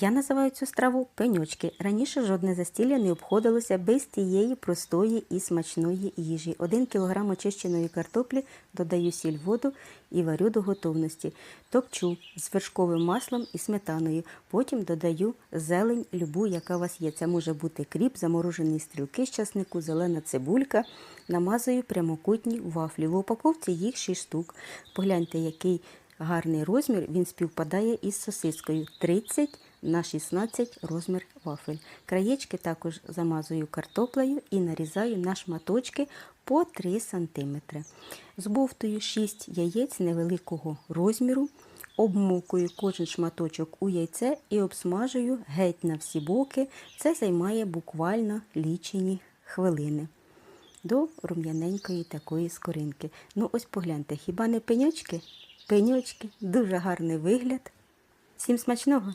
Я називаю цю страву пеньочки. Раніше жодне застілля не обходилося без тієї простої і смачної їжі. Один кілограм очищеної картоплі додаю сіль воду і варю до готовності. Топчу з вершковим маслом і сметаною. Потім додаю зелень, любу, яка у вас є. Це може бути кріп, заморожені стрілки з часнику, зелена цибулька. Намазую прямокутні вафлі. В упаковці їх 6 штук. Погляньте, який гарний розмір, він співпадає із сосискою 30 на 16 розмір вафель. Краєчки також замазую картоплею і нарізаю на шматочки по 3 см. Збовтую 6 яєць невеликого розміру, обмокую кожен шматочок у яйце і обсмажую геть на всі боки. Це займає буквально лічені хвилини до рум'яненької такої скоринки. Ну, ось погляньте, хіба не пеньочки? Пеньочки, дуже гарний вигляд. Всім смачного!